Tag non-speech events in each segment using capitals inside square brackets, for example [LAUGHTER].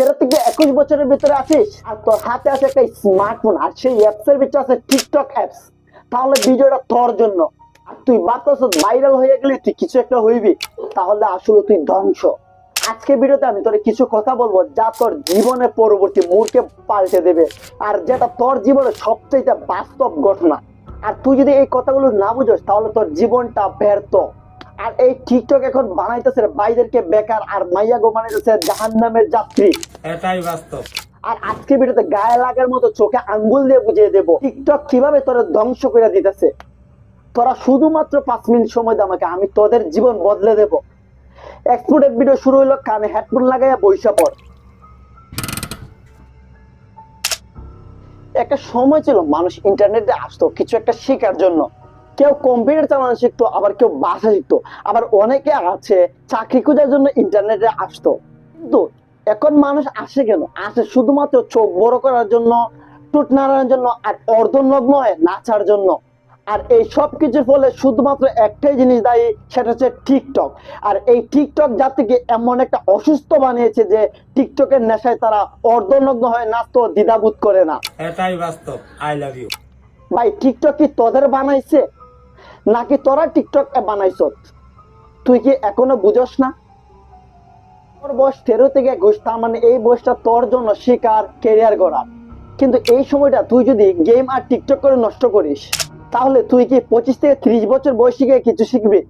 তেরো থেকে একুশ বছরের ভিতরে আছিস আর তোর হাতে আছে একটা স্মার্টফোন আর সেই ভিতরে আছে টিকটক অ্যাপস তাহলে ভিডিওটা তোর জন্য। তুই বাতাস ভাইরাল হয়ে গেলে তুই কিছু একটা হইবি, তাহলে আসলে তুই ধ্বংস। আজকে ভিডিওতে আমি তোর কিছু কথা বলব যা তোর জীবনে পরবর্তী মুহূর্তে পাল্টে দেবে, আর যেটা তোর জীবনের সবচেয়ে বাস্তব ঘটনা। আর তুই যদি এই কথাগুলো না বুঝোস, তাহলে তোর জীবনটা ব্যর্থ। আর এই টিকটক এখন বানাইতেছে বাইদেরকে বেকার আর মাইয়া গো বানাইতেছে জাহান নামের যাত্রী। এটাই বাস্তব। আর আজকে ভিডিওতে গায়ে লাগার মতো চোখে আঙ্গুল দিয়ে বুঝিয়ে দেবো টিকটক কীভাবে তোরা ধ্বংস করে দিতেছে। তোরা শুধুমাত্র পাঁচ মিনিট সময় দে আমাকে আমি তোদের জীবন বদলে দেবো। এক্সপোর্টের ভিডিও শুরু হইল কানে হেডফোন লাগাইয়া বৈশা পর একটা সময় ছিল মানুষ ইন্টারনেটে আসতো কিছু একটা শেখার জন্য। কেউ কম্পিউটার চালানো শিখতো আবার কেউ বাসা শিখতো। আবার অনেকে আছে চাকরি খোঁজার জন্য ইন্টারনেটে আসতো। কিন্তু এখন মানুষ আসে কেন? আসে শুধুমাত্র চোখ বড় করার জন্য টুট নাড়ানোর জন্য আর অর্ধনগ্ন হয়ে নাচার জন্য। আর এই সব কিছুর ফলে শুধুমাত্র একটাই জিনিস দায়ী সেটা হচ্ছে টিকটক আর এই টিকটক জাতিকে এমন একটা অসুস্থ বানিয়েছে যে টিকটকের নেশায় তারা অর্ধনগ্ন হয়ে নাচতো দ্বিধাবোধ করে না। এটাই বাস্তব আই লাভ ইউ ভাই টিকটক কি তোদের বানাইছে? নাকি তোরা টিকটক বানাইছ তুই কি এখনও বুঝস না? তোর বয়স তেরো থেকে একুশ, তার মানে এই বয়সটা তোর জন্য শিকার কেরিয়ার গড়া। কিন্তু এই সময়টা তুই যদি গেম আর টিকটক করে নষ্ট করিস, তাহলে তুই কি পঁচিশ থেকে ত্রিশ বছর বয়সী গিয়ে কিছু শিখবি?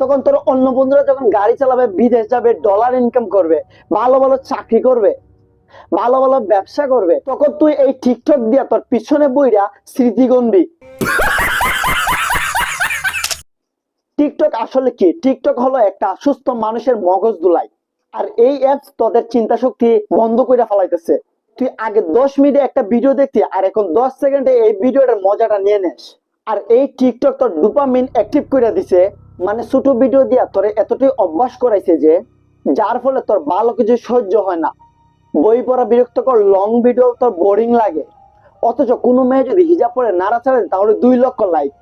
তখন তোর অন্য বন্ধুরা যখন গাড়ি চালাবে, বিদেশ যাবে ডলার ইনকাম করবে, ভালো ভালো চাকরি করবে, ভালো ভালো ব্যবসা করবে, তখন তুই এই টিকটক দিয়া তোর পিছনে বইরা স্মৃতি গনবি টিকটক আসলে কি? টিকটক হলো একটা সুস্থ মানুষের মগজ দুলাই। আর এই অ্যাপস তোদের চিন্তা শক্তি বন্ধ করে ফেলাইতেছে। তুই আগে দশ মিনিটে একটা ভিডিও দেখতি, আর এখন দশ সেকেন্ডে এই ভিডিওটার মজাটা নিয়ে নেস। আর এই টিকটক তোর ডুপামিন অ্যাক্টিভ করে দিছে মানে ছোট ভিডিও দিয়া তোর এতটাই অভ্যাস করাইছে যে, যার ফলে তোর ভালো কিছু সহ্য হয় না। বই পড়া বিরক্ত বিরক্তকর লং ভিডিও তোর বোরিং লাগে। অথচ কোনো মেয়ে যদি হিজাব পরে নাড়া ছাড়ে তাহলে দুই লক্ষ লাইক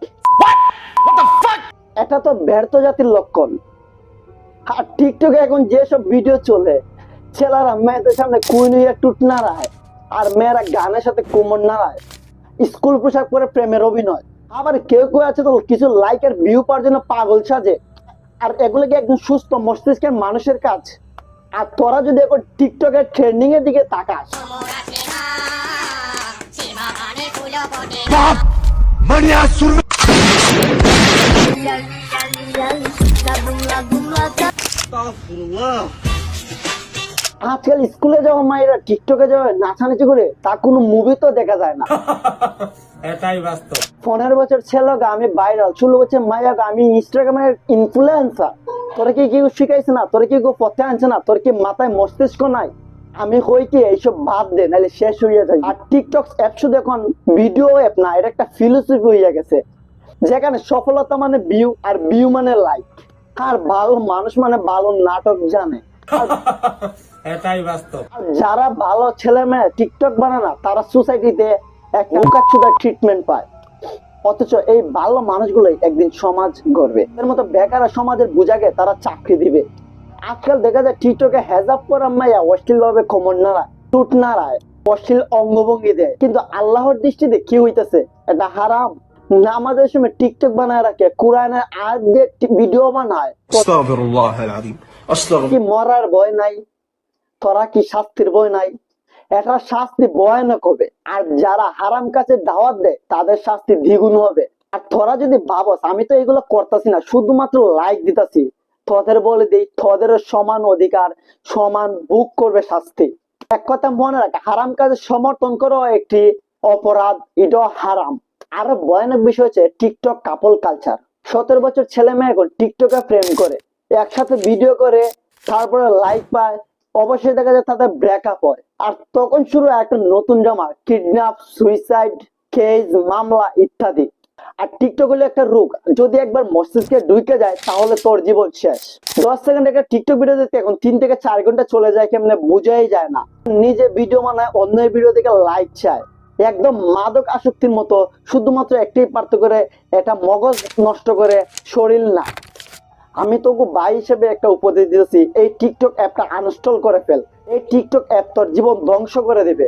এটা তো ব্যর্থ জাতির লক্ষণ আর টিকটকে এখন যেসব ভিডিও চলে ছেলেরা মেয়েদের সামনে কুইনুয়া টুট নাড়ায় আর মেয়েরা গানের সাথে কোমর নাড়ায় স্কুল পোশাক পরে প্রেমের অভিনয় আবার কেউ কেউ আছে তো কিছু লাইক আর ভিউ পাওয়ার জন্য পাগল সাজে আর এগুলো কি একদম সুস্থ মস্তিষ্কের মানুষের কাজ আর তোরা যদি এখন টিকটকের ট্রেন্ডিং এর দিকে তাকাস মানে আসুর আজকাল স্কুলে যাওয়া মায়েরা টিকটকে যাওয়া নাচানাচি করে তা কোনো মুভি তো দেখা যায় না। এটাই বাস্তব। পনেরো বছর ছেলে আমি ভাইরাল ষোলো বছর মায়া আমি ইনস্টাগ্রামের ইনফ্লুয়েন্সার তোরা কি কেউ শিখাইছে না? তোরা কি কেউ পথে আনছে না? তোর কি মাথায় মস্তিষ্ক নাই? আমি কই কি এইসব বাদ দে নাহলে শেষ হইয়া যায় আর টিকটক অ্যাপ শুধু এখন ভিডিও অ্যাপ না এটা একটা ফিলোসফি হইয়া গেছে। যেখানে সফলতা মানে ভিউ আর ভিউ মানে লাইক আর ভালো মানুষ মানে ভালো নাটক জানে। [LAUGHS] এটাই বাস্তব। যারা ভালো ছেলে মেয়ে টিকটক বানায় না তারা সোসাইটিতে এক বোকাচ্ছুদা ট্রিটমেন্ট পায়। অথচ এই ভালো মানুষগুলোই একদিন সমাজ গড়বে। এর মতো বেকার সমাজের বুঝাকে তারা চাকরি দিবে। আজকাল দেখা যায় টিকটকে হেজাব করা মাইয়া অশ্লীল ভাবে খমর নাড়ায় টুট নাড়ায় অশ্লীল অঙ্গভঙ্গি দেয়। কিন্তু আল্লাহর দৃষ্টিতে কি হইতেছে? এটা হারাম। আমাদের সময় টিকটক বানায় রাখে কোরআনের আয়াত দিয়ে ভিডিও বানায়। মরার ভয় নাই? তোরা কি শাস্তির ভয় নাই? এটা শাস্তি ভয়ানক হবে। আর যারা হারাম কাছে দাওয়াত দেয় তাদের শাস্তি দ্বিগুণ হবে। আর তোরা যদি ভাবস আমি তো এগুলো করতাছি না শুধুমাত্র লাইক দিতাছি। তোদের বলে দিই তোদের সমান অধিকার সমান বুক করবে শাস্তি। এক কথা মনে রাখে হারাম কাজে সমর্থন করো একটি অপরাধ এটাও হারাম। আরও ভয়ানক বিষয় হচ্ছে টিকটক কাপল কালচার সতেরো বছর ছেলে মেয়ে এখন টিকটকে প্রেম করে। একসাথে ভিডিও করে, তারপরে লাইক পায় অবশ্যই দেখা যায় তাদের ব্রেকআপ হয়। আর তখন শুরু একটা নতুন জামা কিডন্যাপ সুইসাইড কেস মামলা ইত্যাদি। আর টিকটক হলো একটা রোগ যদি একবার মস্তিষ্কে ঢুকে যায়, তাহলে তোর জীবন শেষ। দশ সেকেন্ড একটা টিকটক ভিডিও দেখতে এখন তিন থেকে চার ঘণ্টা চলে যায়, কেমনে বোঝাই যায় না। নিজে ভিডিও বানায়, অন্যের ভিডিও দেখে লাইক চায়। একদম মাদক আসক্তির মতো, শুধুমাত্র একটি পার্থ করে এটা মগজ নষ্ট করে শরীর না। আমি তোকে ভাই হিসেবে একটা উপদেশ দিতেছি, এই টিকটক অ্যাপটা আনস্টল করে ফেল। এই টিকটক অ্যাপ তোর জীবন ধ্বংস করে দেবে।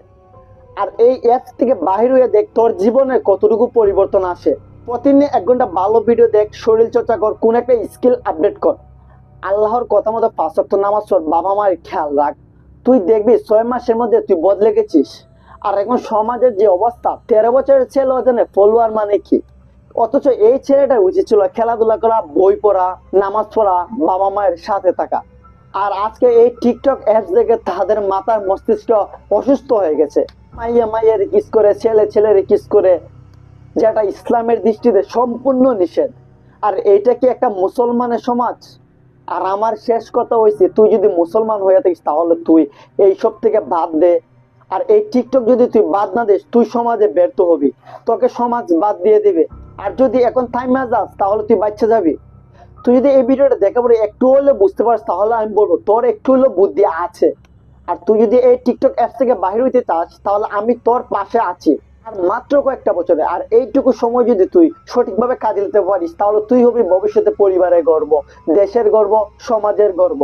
আর এই অ্যাপ থেকে বাহির হয়ে দেখ তোর জীবনে কতটুকু পরিবর্তন আসে। প্রতিদিন এক ঘণ্টা ভালো ভিডিও দেখ, শরীর চর্চা কর, কোন একটা স্কিল আপডেট কর। আল্লাহর কথা মতো পাঁচ ওয়াক্ত নামাজ পড়, বাবা মায়ের খেয়াল রাখ। তুই দেখবি ছয় মাসের মধ্যে তুই বদলে গেছিস। আর এখন সমাজের যে অবস্থা, তেরো বছরের ছেলে জানে ফলোয়ার মানে কি? অথচ এই ছেলেটার উচিত ছিল খেলাধুলা করা, বই পড়া, নামাজ পড়া, বাবা মায়ের সাথে থাকা। আর আজকে এই টিকটক অ্যাপস দেখে তাদের মাথার মস্তিষ্ক অসুস্থ হয়ে গেছে। মাইয়া মাইয়ের কিস করে, ছেলে ছেলের কিস করে, যেটা ইসলামের দৃষ্টিতে সম্পূর্ণ নিষেধ। আর এইটা কি একটা মুসলমানের সমাজ? আর আমার শেষ কথা হয়েছে তুই যদি মুসলমান হয়ে থাকিস, তাহলে তুই এই সব থেকে বাদ দে। আর এই টিকটক যদি তুই বাদ না দিস, তুই সমাজে ব্যর্থ হবি। তোকে সমাজ বাদ দিয়ে দিবে। আর যদি এখন থাইমা যাস, তাহলে তুই বাচ্চা যাবি। তুই যদি এই ভিডিওটা দেখে পরে একটু হলে বুঝতে পারিস, তাহলে আমি বলব, তোর একটু হলেও বুদ্ধি আছে। আর তুই যদি এই টিকটক অ্যাপ থেকে বাহির হইতে চাস, তাহলে আমি তোর পাশে আছি। আর মাত্র কয়েকটা বছরে, আর এইটুকু সময় যদি তুই সঠিকভাবে কাজে নিতে পারিস, তাহলে তুই হবি ভবিষ্যতে পরিবারের গর্ব, দেশের গর্ব, সমাজের গর্ব।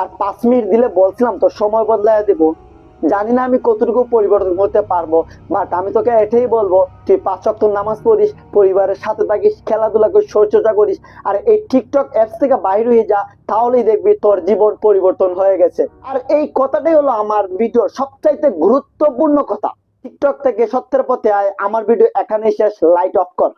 আর পাঁচ মিনিট দিলে বলছিলাম, তোর সময় বদলায় দেবো। জানি না আমি কতটুকু পরিবর্তন করতে পারব বাট আমি তোকে এটাই বলব তুই পাঁচ সপ্তাহ নামাজ পড়িস, পরিবারের সাথে থাকিস, খেলাধুলা করিস, শরীরচর্চা করিস, আর এই টিকটক অ্যাপস থেকে বাইরে হয়ে যা, তাহলেই দেখবি তোর জীবন পরিবর্তন হয়ে গেছে। আর এই কথাটাই হলো আমার ভিডিওর সবচাইতে গুরুত্বপূর্ণ কথা। টিকটক থেকে সত্যের পথে আয়, আমার ভিডিও এখানেই শেষ লাইট অফ কর।